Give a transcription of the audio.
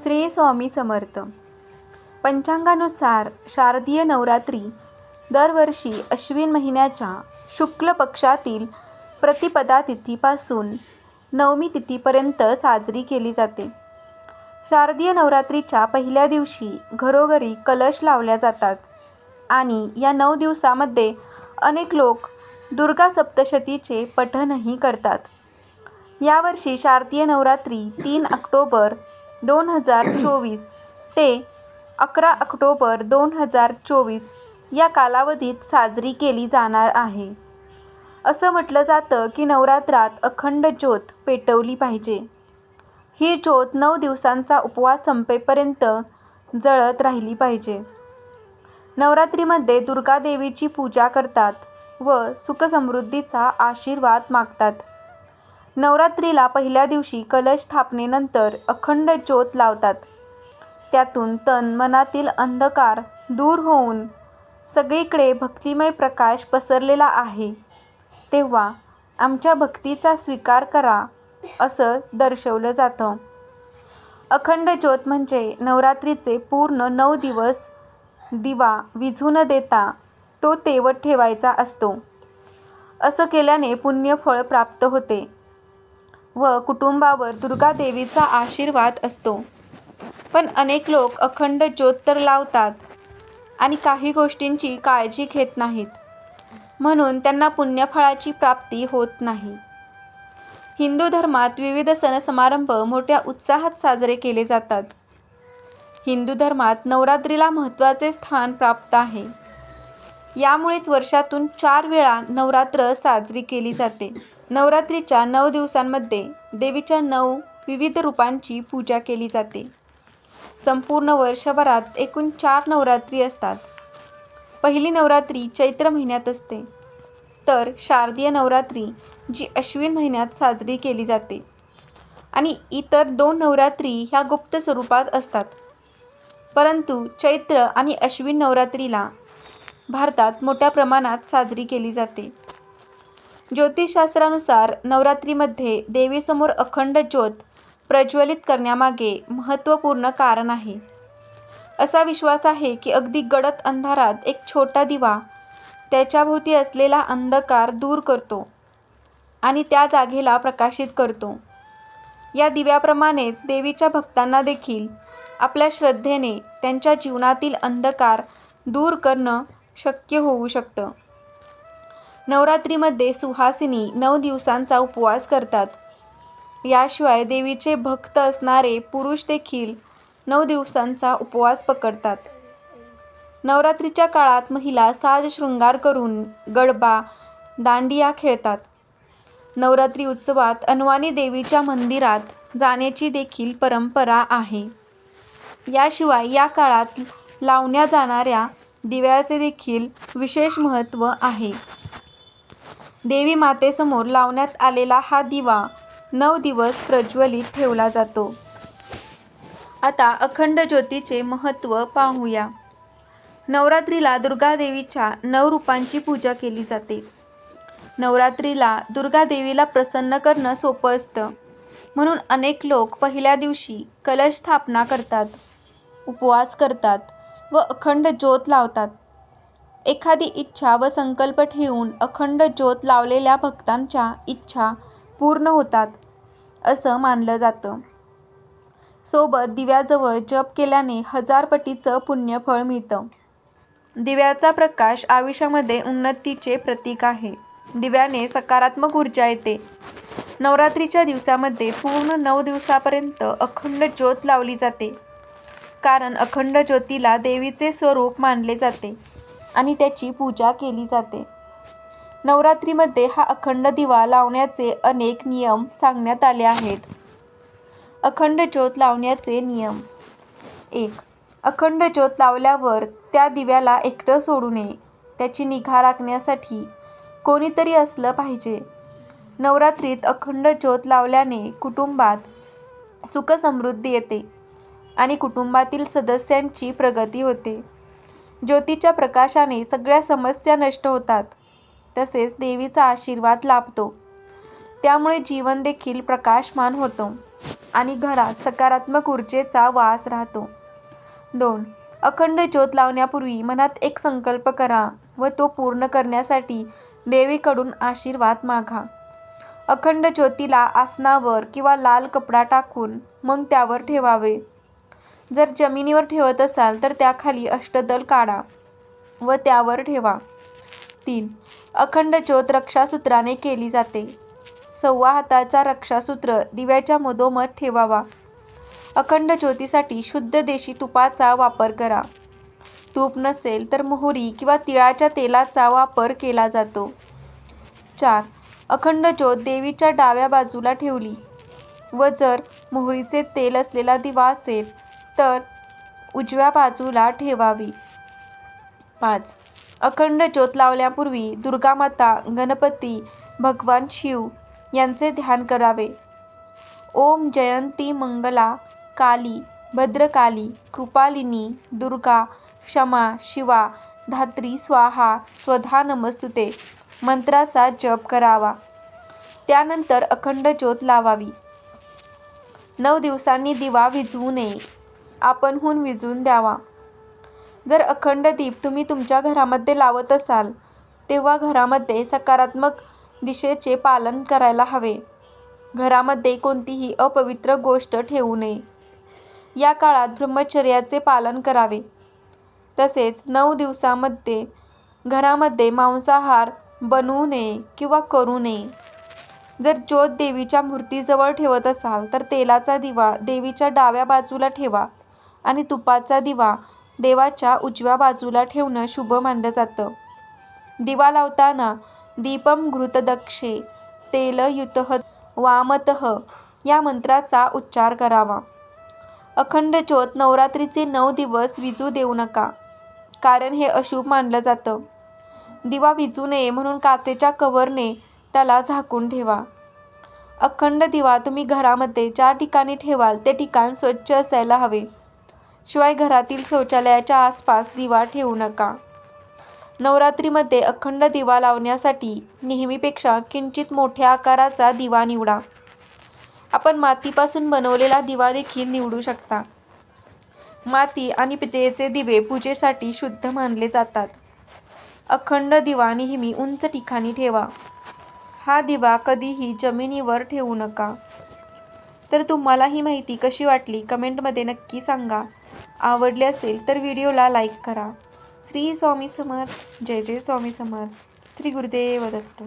श्री स्वामी समर्थ. पंचांगानुसार शारदीय नवरात्री दरवर्षी अश्विन महिन्याच्या शुक्ल पक्षातील प्रतिपदा तिथीपासून नवमी तिथीपर्यंत साजरी केली जाते. शारदीय नवरात्रीच्या पहिल्या दिवशी घरोघरी कलश लावल्या जातात आणि या नऊ दिवसामध्ये अनेक लोक दुर्गा सप्तशतीचे पठणही करतात. यावर्षी शारदीय नवरात्री तीन ऑक्टोबर दोन हजार चोवीस ते अकरा ऑक्टोबर दोन हजार चोवीस या कालावधीत साजरी केली जाणार आहे. असं म्हटलं जातं की नवरात्रात अखंड ज्योत पेटवली पाहिजे. ही ज्योत नऊ दिवसांचा उपवास संपेपर्यंत जळत राहिली पाहिजे. नवरात्रीमध्ये दुर्गादेवीची पूजा करतात व सुखसमृद्धीचा आशीर्वाद मागतात. नवरात्रीला पहिल्या दिवशी कलश स्थापनेनंतर अखंड ज्योत लावतात. त्यातून तन मनातील अंधकार दूर होऊन सगळीकडे भक्तिमय प्रकाश पसरलेला आहे. तेव्हा आमच्या भक्तीचा स्वीकार करा असं दर्शवलं जातं. अखंड ज्योत म्हणजे नवरात्रीचे पूर्ण नऊ दिवस दिवा विझू न देता तो तेवत ठेवायचा असतो. असं केल्याने पुण्यफळ प्राप्त होते. व कुटुंबावर दुर्गादेवीचा आशीर्वाद असतो. पण अनेक लोक अखंड ज्योत तर लावतात आणि काही गोष्टींची काळजी घेत नाहीत. म्हणून त्यांना पुण्यफळाची प्राप्ती होत नाही. हिंदू धर्मात विविध सण समारंभ मोठ्या उत्साहात साजरे केले जातात. हिंदू धर्मात नवरात्रीला महत्त्वाचे स्थान प्राप्त आहे. यामुळेच वर्षातून चार वेळा नवरात्र साजरी केली जाते. नवरात्रीच्या नऊ दिवसांमध्ये देवीच्या नऊ विविध रूपांची पूजा केली जाते. संपूर्ण वर्षभरात एकूण चार नवरात्री असतात. पहिली नवरात्री चैत्र महिन्यात असते. तर शारदीय नवरात्री जी अश्विन महिन्यात साजरी केली जाते. आणि इतर दोन नवरात्री ह्या गुप्त स्वरूपात असतात. परंतु चैत्र आणि अश्विन नवरात्रीला भारतात मोठ्या प्रमाणात साजरी केली जाते. ज्योतिषशास्त्रानुसार नवरात्रीमध्ये देवीसमोर अखंड ज्योत प्रज्वलित करण्यामागे महत्त्वपूर्ण कारण आहे. असा विश्वास आहे की अगदी गडद अंधारात एक छोटा दिवा त्याच्याभोवती असलेला अंधकार दूर करतो आणि त्या जागेला प्रकाशित करतो. या दिव्याप्रमाणेच देवीच्या भक्तांना देखील आपल्या श्रद्धेने त्यांच्या जीवनातील अंधकार दूर करणं शक्य होऊ शकतं. नवरात्रीमध्ये सुहासिनी नऊ दिवसांचा उपवास करतात. याशिवाय देवीचे भक्त असणारे पुरुष देखील नऊ दिवसांचा उपवास पकडतात. नवरात्रीच्या काळात महिला साज शृंगार करून गडबा दांडिया खेळतात. नवरात्री उत्सवात अनवानी देवीच्या मंदिरात जाण्याची देखील परंपरा आहे. याशिवाय या काळात लावण्या जाणाऱ्या दिव्याचे देखील विशेष महत्त्व आहे. देवी मातेसमोर लावण्यात आलेला हा दिवा नऊ दिवस प्रज्वलित ठेवला जातो. आता अखंड ज्योतीचे महत्त्व पाहूया. नवरात्रीला दुर्गादेवीच्या नऊ रूपांची पूजा केली जाते. नवरात्रीला दुर्गादेवीला प्रसन्न करणं सोपं असतं. म्हणून अनेक लोक पहिल्या दिवशी कलश स्थापना करतात उपवास करतात व अखंड ज्योत लावतात. एखादी इच्छा व संकल्प ठेवून अखंड ज्योत लावलेल्या भक्तांच्या इच्छा पूर्ण होतात असं मानलं जातं. सोबत दिव्याजवळ जप केल्याने हजारपटीचं पुण्यफळ मिळतं. दिव्याचा प्रकाश आयुष्यामध्ये उन्नतीचे प्रतीक आहे. दिव्याने सकारात्मक ऊर्जा येते. नवरात्रीच्या दिवसामध्ये पूर्ण नऊ दिवसापर्यंत अखंड ज्योत लावली जाते. कारण अखंड ज्योतीला देवीचे स्वरूप मानले जाते. आणि त्याची पूजा केली जाते. नवरात्रीमध्ये हा अखंड दिवा लावण्याचे अनेक नियम सांगण्यात आले आहेत. अखंड ज्योत लावण्याचे नियम. एक अखंड ज्योत लावल्यावर त्या दिव्याला एकटं सोडू नये. त्याची निगा राखण्यासाठी कोणीतरी असलं पाहिजे. नवरात्रीत अखंड ज्योत लावल्याने कुटुंबात सुखसमृद्धी येते आणि कुटुंबातील सदस्यांची प्रगती होते. ज्योतीच्या प्रकाशाने सगळ्या समस्या नष्ट होतात. तसेच देवीचा आशीर्वाद लाभतो. त्यामुळे जीवन देखील प्रकाशमान होतं आणि घरात सकारात्मक ऊर्जेचा वास राहतो. दोन अखंड ज्योत लावण्यापूर्वी मनात एक संकल्प करा व तो पूर्ण करण्यासाठी देवीकडून आशीर्वाद मागा. अखंड ज्योतीला आसनावर किंवा लाल कपडा टाकून मग त्यावर ठेवावे. जर जमिनीवर ठेवत असाल तर त्याखाली अष्टदल काढा व त्यावर ठेवा. तीन. अखंड ज्योत रक्षासूत्राने केली जाते. सव्वा हाताचा रक्षासूत्र दिव्याच्या मधोमध ठेवावा. अखंड ज्योतीसाठी शुद्ध देशी तुपाचा वापर करा. तूप नसेल तर मोहरी किंवा तिळाच्या तेलाचा वापर केला जातो. चार. अखंड ज्योत देवीच्या डाव्या बाजूला ठेवली व जर मोहरीचे तेल असलेला दिवा असेल तर उजव्या बाजूला ठेवावी. पाच. अखंड ज्योत लावल्यापूर्वी दुर्गामाता गणपती भगवान शिव यांचे ध्यान करावे. ओम जयंती मंगला काली भद्रकाली कृपालिनी दुर्गा क्षमा शिवा धात्री स्वाहा स्वधा नमस्तुते. मंत्राचा जप करावा. त्यानंतर अखंड ज्योत लावावी. नऊ दिवसांनी दिवा विझवू नये. आपणहून विझवून द्यावा. जर अखंड दीप तुम्ही तुमच्या घरामध्ये लावत असाल तेव्हा घरामध्ये सकारात्मक दिशेचे पालन करायला हवे. घरामध्ये कोणतीही अपवित्र गोष्ट ठेवू नये. या काळात ब्रह्मचर्याचे पालन करावे. तसेच नऊ दिवसामध्ये घरामध्ये मांसाहार बनवू नये किंवा करू नये. जर ज्योत देवीच्या मूर्तीजवळ ठेवत असाल तर तेलाचा दिवा देवीच्या डाव्या बाजूला ठेवा. आणि तुपाचा दिवा देवाच्या उजव्या बाजूला ठेवणं शुभ मानलं जातं. दिवा लावताना दीपम घृतदक्षे तेलयुतः वामतः या मंत्राचा उच्चार करावा. अखंड ज्योत नवरात्रीचे नऊ दिवस विजू देऊ नका कारण हे अशुभ मानलं जातं. दिवा विजू नये म्हणून काचेच्या कवरने त्याला झाकून ठेवा. अखंड दिवा तुम्ही घरामध्ये ज्या ठिकाणी ठेवाल ते ठिकाण स्वच्छ असायला हवे. शिवाय घरातील शौचालयाच्या आसपास दिवा ठेवू नका. नवरात्रीमध्ये अखंड दिवा लावण्यासाठी नेहमीपेक्षा किंचित मोठ्या आकाराचा दिवा निवडा. आपण मातीपासून बनवलेला दिवा देखील निवडू शकता. माती आणि पितळेचे दिवे पूजेसाठी शुद्ध मानले जातात. अखंड दिवा नेहमी उंच ठिकाणी ठेवा. हा दिवा कधीही जमिनीवर ठेवू नका. तर तुम्हाला ही माहिती कशी वाटली? कमेंटमध्ये नक्की सांगा. आवडले असेल तर व्हिडिओला लाईक करा. श्री स्वामी समर्थ. जय जय स्वामी समर्थ. श्री गुरुदेव दत्त.